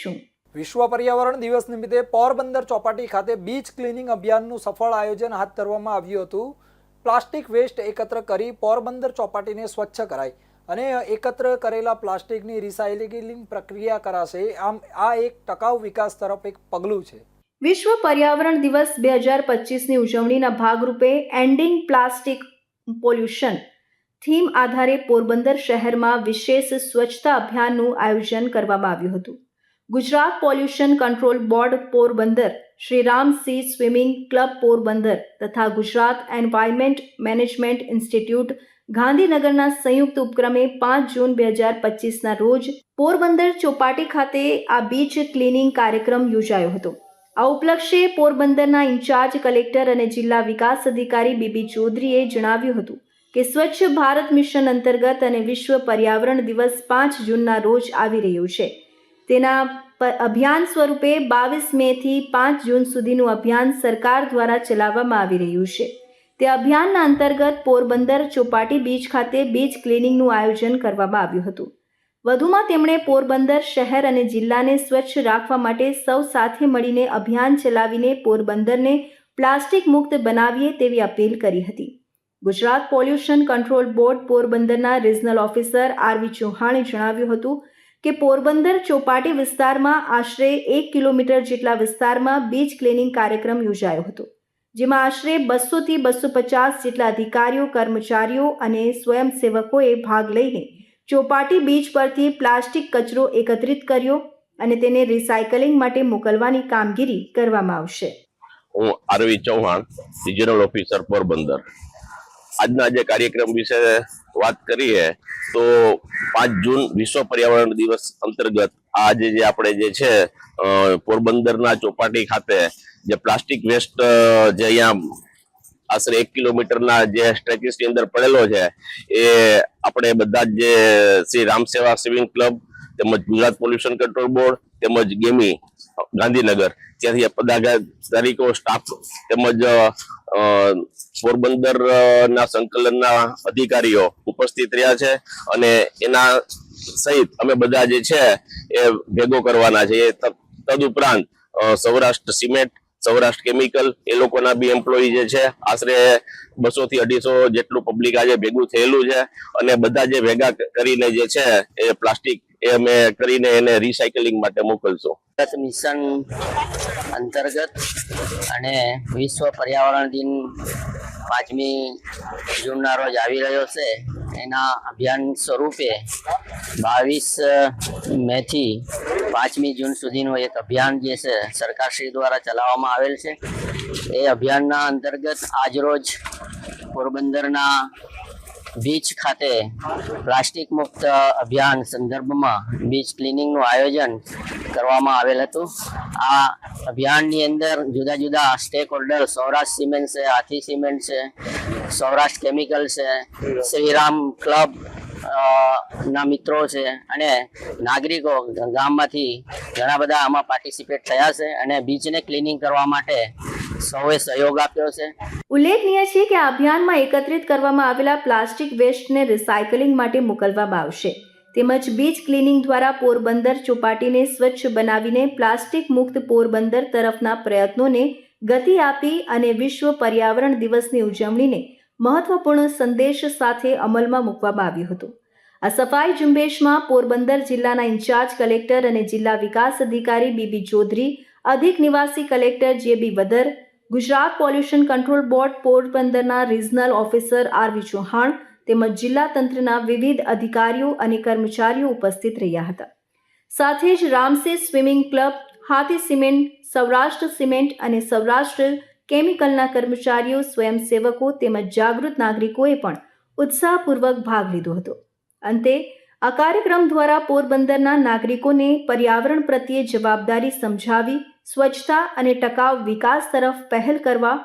શું? વિશ્વ પર્યાવરણ દિવસ નિમિત્તે પોરબંદર ચોપાટી ખાતે બીચ ક્લિનિંગ અભિયાનનું સફળ આયોજન હાથ ધરવામાં આવ્યું હતું. પ્લાસ્ટિક વેસ્ટ એકત્ર કરી પોરબંદર ચોપાટીને સ્વચ્છ કરાઈ અને એકત્ર કરેલા પ્લાસ્ટિકની રિસાયકલિંગ પ્રક્રિયા કરાશે. આમ આ એક ટકાઉ વિકાસ તરફ એક પગલું છે. વિશ્વ પર્યાવરણ દિવસ બે હજાર પચીસની ઉજવણીના ભાગરૂપે એન્ડિંગ પ્લાસ્ટિક પોલ્યુશન થીમ આધારે પોરબંદર શહેરમાં વિશેષ સ્વચ્છતા અભિયાનનું આયોજન કરવામાં આવ્યું હતું. Gujarat pollution control board Porbandar, Shriram sea swimming club Porbandar તથા ગુજરાત એન્વાયરમેન્ટ મેનેજમેન્ટ ઇન્સ્ટિટ્યૂટ ગાંધીનગરના સંયુક્ત ઉપક્રમે પાંચ જૂન બે હજાર પચીસના રોજ પોરબંદર ચોપાટી ખાતે આ બીચ ક્લિનિંગ કાર્યક્રમ યોજાયો હતો. આ ઉપલક્ષે પોરબંદરના ઇન્ચાર્જ કલેક્ટર અને જિલ્લા વિકાસ અધિકારી બીબી ચૌધરીએ જણાવ્યું હતું કે સ્વચ્છ ભારત મિશન અંતર્ગત અને વિશ્વ પર્યાવરણ દિવસ પાંચ જૂનના રોજ આવી રહ્યું છે. તેના અભિયાન સ્વરૂપે બાવીસ મેથી પાંચ જૂન સુધીનું અભિયાન સરકાર દ્વારા ચલાવવામાં આવી રહ્યું છે. તે અભિયાનના અંતર્ગત પોરબંદર ચોપાટી બીચ ખાતે બીચ ક્લિનિંગનું આયોજન કરવામાં આવ્યું હતું. વધુમાં તેમણે પોરબંદર શહેર અને જિલ્લાને સ્વચ્છ રાખવા માટે સૌ સાથે મળીને અભિયાન ચલાવીને પોરબંદરને પ્લાસ્ટિક મુક્ત બનાવીએ તેવી અપીલ કરી હતી. ગુજરાત પોલ્યુશન કંટ્રોલ બોર્ડ પોરબંદરના રિજનલ ઓફિસર આરવી ચૌહાણે જણાવ્યું હતું કે પોરબંદર ચોપાટી વિસ્તારમાં આશરે એક કિલોમીટર જેટલા વિસ્તારમાં બીચ ક્લિનિંગ કાર્યક્રમ યોજાયો હતો, જેમાં આશરે બસોથી બસો પચાસ જેટલા અધિકારીઓ, કર્મચારીઓ અને સ્વયંસેવકોએ ભાગ લઈને ચોપાટી બીચ પરથી પ્લાસ્ટિક કચરો એકત્રિત કર્યો અને તેને રિસાયકલિંગ માટે મોકલવાની કામગીરી કરવામાં આવશે. હું RV Chauhan, regional officer Porbandar. આજના જે કાર્યક્રમ વિશે વાત કરીએ, તો પાંચ જૂન વિશ્વ પર્યાવરણ દિવસ અંતર્ગત આજે જે આપણે જે છે પોરબંદરના ચોપાટી ખાતે જે પ્લાસ્ટિક વેસ્ટ જે અહીંયા આશરે એક કિલોમીટરના જે સ્ટ્રેચિસની અંદર પડેલો છે, એ આપણે બધા જ જે શ્રી રામ સેવા સ્વિમિંગ ક્લબ તેમજ ગુજરાત પોલ્યુશન કંટ્રોલ બોર્ડ તેમજ ગેમી ગાંધીનગર. ત્યાંથી પદાધિકારીકો સ્ટાફ તેમજ પોરબંદર ના સંકલનના અધિકારીઓ ઉપસ્થિત રહ્યા છે અને એના સહિત અમે બધા જે છે એ ભેગો કરવાના છે. એ તદુપરાંત સૌરાષ્ટ્ર સિમેન્ટ, સૌરાષ્ટ્ર કેમિકલ એ લોકોના બી એમ્પ્લોયી જે છે આશરે બસો થી અઢીસો જેટલું પબ્લિક આજે ભેગું થયેલું છે અને બધા જે ભેગા કરીને જે છે એ પ્લાસ્ટિક એ અમે કરીને એને રિસાયકલિંગ માટે મોકલશું. મિશન અંતર્ગત અને વિશ્વ પર્યાવરણ દિન પાંચમી જૂનના રોજ આવી રહ્યો છે. એના અભિયાન સ્વરૂપે બાવીસ મેથી પાંચમી જૂન સુધીનું એક અભિયાન જે છે સરકારશ્રી દ્વારા ચલાવવામાં આવેલ છે. એ અભિયાનના અંતર્ગત આજરોજ પોરબંદરના બીચ ખાતે પ્લાસ્ટિક મુક્ત અભિયાન સંદર્ભમાં બીચ ક્લિનિંગનું આયોજન કરવામાં આવેલ હતું. આ અભિયાનની અંદર જુદા જુદા સ્ટેક હોલ્ડર સૌરાષ્ટ્ર સિમેન્ટ છે, હાથી સિમેન્ટ છે, સૌરાષ્ટ્ર કેમિકલ છે, શ્રીરામ ક્લબ ના મિત્રો છે અને નાગરિકો ગામમાંથી ઘણા બધા આમાં પાર્ટિસિપેટ થયા છે અને બીચને ક્લિનિંગ કરવા માટે સૌએ સહયોગ આપ્યો છે. ઉલ્લેખનીય છે કે આ અભિયાનમાં એકત્રિત કરવામાં આવેલા પ્લાસ્ટિક વેસ્ટને રિસાયકલિંગ માટે મોકલવામાં આવશે. તેમજ બીચ ક્લિનિંગ દ્વારા પોરબંદર ચોપાટીને સ્વચ્છ બનાવીને પ્લાસ્ટિક મુક્ત પોરબંદર તરફના પ્રયત્નોને ગતિ આપી અને વિશ્વ પર્યાવરણ દિવસની ઉજવણીને મહત્વપૂર્ણ સંદેશ સાથે અમલમાં મૂકવામાં આવ્યું હતું. આ સફાઈ ઝુંબેશમાં પોરબંદર જિલ્લાના ઇન્ચાર્જ કલેક્ટર અને જિલ્લા વિકાસ અધિકારી બીબી ચૌધરી, અધિક નિવાસી collector J B Vadar Gujarat pollution control board પોરબંદરના રિજનલ ઓફિસર આરવી ચૌહાણ તેમજ જિલ્લા તંત્રના વિવિધ અધિકારીઓ અને કર્મચારીઓ ઉપસ્થિત રહ્યા હતા. સાથે જ રામસે swimming club, Hathi cement, Saurashtra cement અને સૌરાષ્ટ્ર કેમિકલના કર્મચારીઓ, સ્વયંસેવકો તેમજ જાગૃત નાગરિકોએ પણ ઉત્સાહપૂર્વક ભાગ લીધો હતો. અંતે, આ કાર્યક્રમ દ્વારા પોરબંદરના નાગરિકોને પર્યાવરણ પ્રત્યે જવાબદારી સમજાવી સ્વચ્છતા અને ટકાઉ વિકાસ તરફ પહેલ કરવા